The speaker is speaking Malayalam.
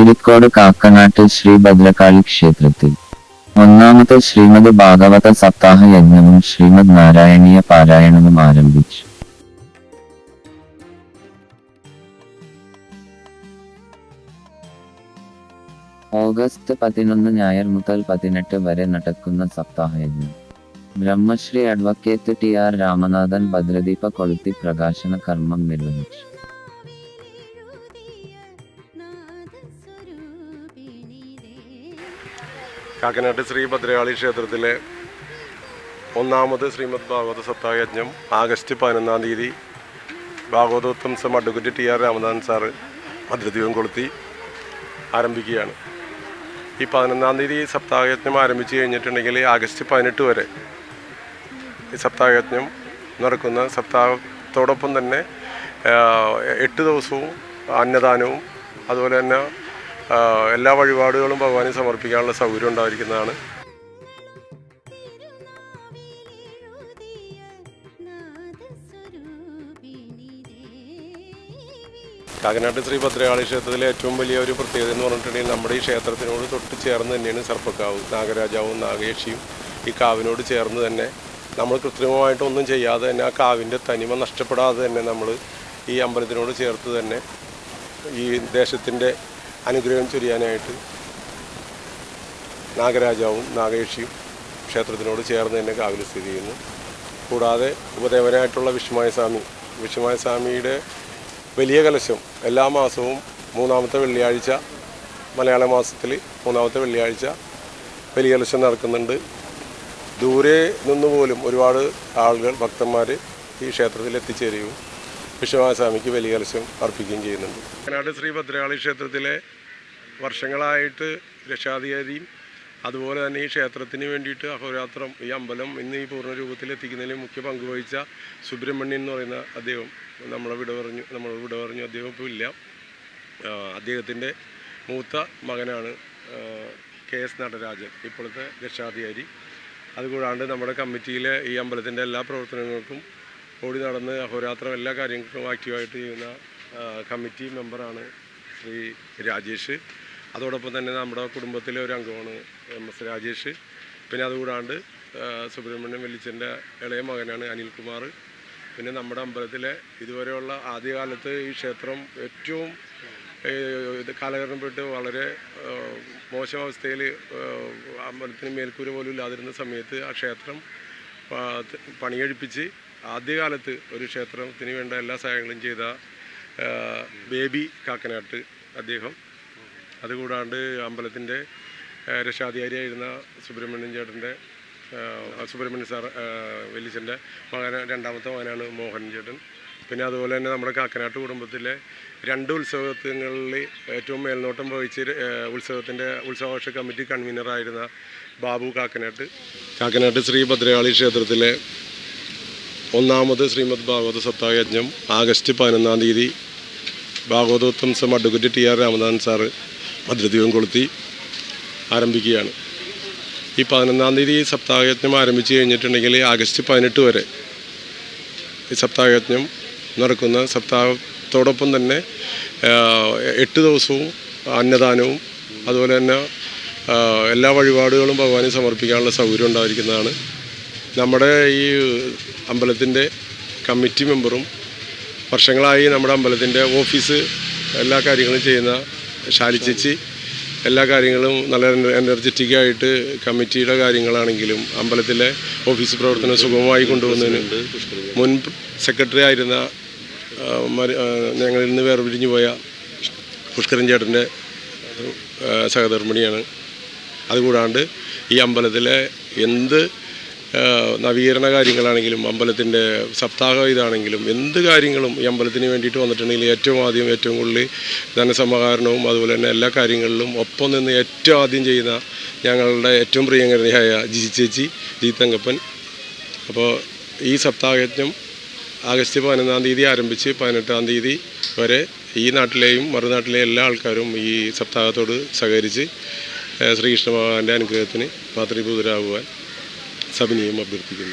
കീരിക്കോട് കാക്കനാട്ടിൽ ശ്രീ ഭദ്രകാളി ക്ഷേത്രത്തിൽ. ഒന്നാമത്തെ ശ്രീമദ് ഭാഗവത സപ്താഹ യജ്ഞവും ശ്രീമദ് നാരായണീയ പാരായണവും ആരംഭിച്ചു. ഓഗസ്റ്റ് പതിനൊന്ന് ഞായർ മുതൽ പതിനെട്ട് വരെ നടക്കുന്ന സപ്താഹയജ്ഞം Brahmashri advocate T R Ramanathan ഭദ്രദീപ കൊളുത്തി പ്രകാശന കർമ്മം നിർവഹിച്ചു. കാക്കനാട്ട് ശ്രീ ഭദ്രകാളി ക്ഷേത്രത്തിലെ ഒന്നാമത് ശ്രീമദ് ഭാഗവത സപ്താഹയജ്ഞം ആഗസ്റ്റ് പതിനൊന്നാം തീയതി ഭാഗവതോത്തംസം advocate T R Ramanathan sir മധുരദീപം കൊളുത്തി ആരംഭിക്കുകയാണ്. ഈ പതിനൊന്നാം തീയതി സപ്താഹയജ്ഞം ആരംഭിച്ചു കഴിഞ്ഞിട്ടുണ്ടെങ്കിൽ ആഗസ്റ്റ് പതിനെട്ട് വരെ ഈ സപ്താഹയജ്ഞം നടക്കുന്ന സപ്താഹത്തോടൊപ്പം തന്നെ എട്ട് ദിവസവും അന്നദാനവും അതുപോലെ തന്നെ എല്ലാ വഴിപാടുകളും ഭഗവാനെ സമർപ്പിക്കാനുള്ള സൗകര്യം ഉണ്ടായിരിക്കുന്നതാണ്. കാക്കനാട്ട് ശ്രീ ഭദ്രകാളി ക്ഷേത്രത്തിലെ ഏറ്റവും വലിയ ഒരു പ്രത്യേകത എന്ന് പറഞ്ഞിട്ടുണ്ടെങ്കിൽ നമ്മുടെ ഈ ക്ഷേത്രത്തിനോട് തൊട്ട് ചേർന്ന് തന്നെയാണ് സർപ്പക്കാവ് നാഗരാജാവും നാഗേഷിയും ഈ കാവിനോട് ചേർന്ന് തന്നെ. നമ്മൾ കൃത്രിമമായിട്ടൊന്നും ചെയ്യാതെ തന്നെ ആ കാവിന്റെ തനിമ നഷ്ടപ്പെടാതെ തന്നെ നമ്മൾ ഈ അമ്പലത്തിനോട് ചേർത്ത് തന്നെ ഈ ദേശത്തിന്റെ അനുഗ്രഹം ചൊരിയാനായിട്ട് നാഗരാജാവും നാഗേഷിയും ക്ഷേത്രത്തിനോട് ചേർന്ന് തന്നെ കാവിൽ സ്ഥിതി ചെയ്യുന്നു. കൂടാതെ ഉപദേവനായിട്ടുള്ള വിഷ്ണുമായ സ്വാമി വിഷ്ണുമായ സ്വാമിയുടെ വലിയ കലശം എല്ലാ മാസവും മൂന്നാമത്തെ വെള്ളിയാഴ്ച മലയാള മാസത്തിൽ മൂന്നാമത്തെ വെള്ളിയാഴ്ച വലിയ കലശം നടക്കുന്നുണ്ട്. ദൂരെ നിന്നുപോലും ഒരുപാട് ആളുകൾ ഭക്തന്മാർ ഈ ക്ഷേത്രത്തിൽ എത്തിച്ചേരുകയും വിഷ്ണുമായ സ്വാമിക്ക് വലിയ കലശം അർപ്പിക്കുകയും ചെയ്യുന്നുണ്ട്. വയനാട് ശ്രീ ഭദ്രകാളി ക്ഷേത്രത്തിലെ വർഷങ്ങളായിട്ട് രക്ഷാധികാരിയും അതുപോലെ തന്നെ ഈ ക്ഷേത്രത്തിന് വേണ്ടിയിട്ട് അഹോരാത്രം ഈ അമ്പലം ഇന്ന് ഈ പൂർണ രൂപത്തിൽ എത്തിക്കുന്നതിൽ മുഖ്യ പങ്ക് വഹിച്ച സുബ്രഹ്മണ്യൻ എന്ന് പറയുന്ന അദ്ദേഹം നമ്മളെ വിട പറഞ്ഞു നമ്മൾ വിട പറഞ്ഞു. അദ്ദേഹം ഇപ്പോൾ ഇല്ല അദ്ദേഹത്തിന്റെ മൂത്ത മകനാണ് കെ എസ് നടരാജൻ ഇപ്പോഴത്തെ രക്ഷാധികാരി. അതുകൂടാണ്ട് നമ്മുടെ കമ്മിറ്റിയിലെ ഈ അമ്പലത്തിന്റെ എല്ലാ പ്രവർത്തനങ്ങൾക്കും ഓടി നടന്ന് അഹോരാത്രം എല്ലാ കാര്യങ്ങൾക്കും ആക്റ്റീവായിട്ട് ചെയ്യുന്ന കമ്മിറ്റി മെമ്പറാണ് ശ്രീ രാജേഷ്. അതോടൊപ്പം തന്നെ നമ്മുടെ കുടുംബത്തിലെ ഒരു അംഗമാണ് എം എസ് രാജേഷ്. പിന്നെ അതുകൂടാണ്ട് സുബ്രഹ്മണ്യം വെല്ലിച്ചന്റെ ഇളയ മകനാണ് അനിൽകുമാർ. പിന്നെ നമ്മുടെ അമ്പലത്തിലെ ഇതുവരെയുള്ള ആദ്യകാലത്ത് ഈ ക്ഷേത്രം ഏറ്റവും ഇത് കാലഘട്ടപ്പെട്ട് വളരെ മോശമവസ്ഥയിൽ അമ്പലത്തിന് മേൽക്കൂര പോലും ഇല്ലാതിരുന്ന സമയത്ത് ആ ക്ഷേത്രം പണികഴിപ്പിച്ച് ആദ്യകാലത്ത് ഒരു ക്ഷേത്രത്തിന് വേണ്ട എല്ലാ സഹായങ്ങളും ചെയ്ത ബേബി കാക്കനാട്ട് അദ്ദേഹം. അതുകൂടാണ്ട് അമ്പലത്തിന്റെ രക്ഷാധികാരിയായിരുന്ന സുബ്രഹ്മണ്യൻ ചേട്ടന്റെ ആ, സുബ്രഹ്മണ്യൻ സാർ വെല്ലിച്ചന്റെ മകൻ രണ്ടാമത്തെ മകനാണ് മോഹൻ ചേട്ടൻ. പിന്നെ അതുപോലെ തന്നെ നമ്മുടെ കാക്കനാട്ട് കുടുംബത്തിലെ രണ്ട് ഉത്സവങ്ങളിൽ ഏറ്റവും മേൽനോട്ടം വഹിച്ച ഉത്സവത്തിന്റെ ഉത്സവാഘോഷ കമ്മിറ്റി കൺവീനറായിരുന്ന ബാബു കാക്കനാട്ട്. കാക്കനാട്ട് ശ്രീ ഭദ്രകാളി ക്ഷേത്രത്തിലെ ഒന്നാമത് ശ്രീമദ് ഭാഗവത സപ്താഹയജ്ഞം ആഗസ്റ്റ് പതിനൊന്നാം തീയതി ഭാഗവതോത്തം some advocate T R Ramanathan sir ഭദ്രദീപം കൊളുത്തി ആരംഭിക്കുകയാണ്. ഈ പതിനൊന്നാം തീയതി ഈ സപ്താഹയജ്ഞം ആരംഭിച്ചു കഴിഞ്ഞിട്ടുണ്ടെങ്കിൽ ആഗസ്റ്റ് പതിനെട്ട് വരെ ഈ സപ്താഹയജ്ഞം നടക്കുന്ന സപ്താഹത്തോടൊപ്പം തന്നെ എട്ട് ദിവസവും അന്നദാനവും അതുപോലെ തന്നെ എല്ലാ വഴിപാടുകളും ഭഗവാനെ സമർപ്പിക്കാനുള്ള സൗകര്യം ഉണ്ടായിരിക്കുന്നതാണ്. നമ്മുടെ ഈ അമ്പലത്തിന്റെ കമ്മിറ്റി മെമ്പറും വർഷങ്ങളായി നമ്മുടെ അമ്പലത്തിന്റെ ഓഫീസ് എല്ലാ കാര്യങ്ങളും ചെയ്യുന്ന ശാലിച്ചേച്ചി എല്ലാ കാര്യങ്ങളും നല്ല എനർജറ്റിക് ആയിട്ട് കമ്മിറ്റിയുടെ കാര്യങ്ങളാണെങ്കിലും അമ്പലത്തിലെ ഓഫീസ് പ്രവർത്തനം സുഗമമായി കൊണ്ടുവന്നതിന് മുൻ സെക്രട്ടറി ആയിരുന്ന ഞങ്ങളിൽ നിന്ന് വേർപിരിഞ്ഞു പോയ പുഷ്കരൻ ചേട്ടന്റെ സഹധർമ്മിണിയാണ്. അതുകൂടാണ്ട് ഈ അമ്പലത്തിലെ എന്ത് നവീകരണ കാര്യങ്ങളാണെങ്കിലും അമ്പലത്തിന്റെ സപ്താഹ ഇതാണെങ്കിലും എന്ത് കാര്യങ്ങളും ഈ അമ്പലത്തിന് വേണ്ടിയിട്ട് വന്നിട്ടുണ്ടെങ്കിൽ ഏറ്റവും ആദ്യം ഏറ്റവും കൂടുതൽ ധനസമാഹരണവും അതുപോലെ തന്നെ എല്ലാ കാര്യങ്ങളിലും ഒപ്പം നിന്ന് ഏറ്റവും ആദ്യം ചെയ്യുന്ന ഞങ്ങളുടെ ഏറ്റവും പ്രിയങ്കരയായ ജിജി ചേച്ചി ജി തങ്കപ്പൻ. അപ്പോൾ ഈ സപ്താഹയജ്ഞം ആഗസ്റ്റ് പതിനൊന്നാം തീയതി ആരംഭിച്ച് പതിനെട്ടാം തീയതി വരെ ഈ നാട്ടിലെയും മറുനാട്ടിലെയും എല്ലാ ആൾക്കാരും ഈ സപ്താഹത്തോട് സഹകരിച്ച് ശ്രീകൃഷ്ണ ഭഗവാന്റെ അനുഗ്രഹത്തിന് പാത്രീഭൂതരാകുവാൻ ਸਭ ਨਿਯਮ ਅਵਗਤ ਕੀਤੇ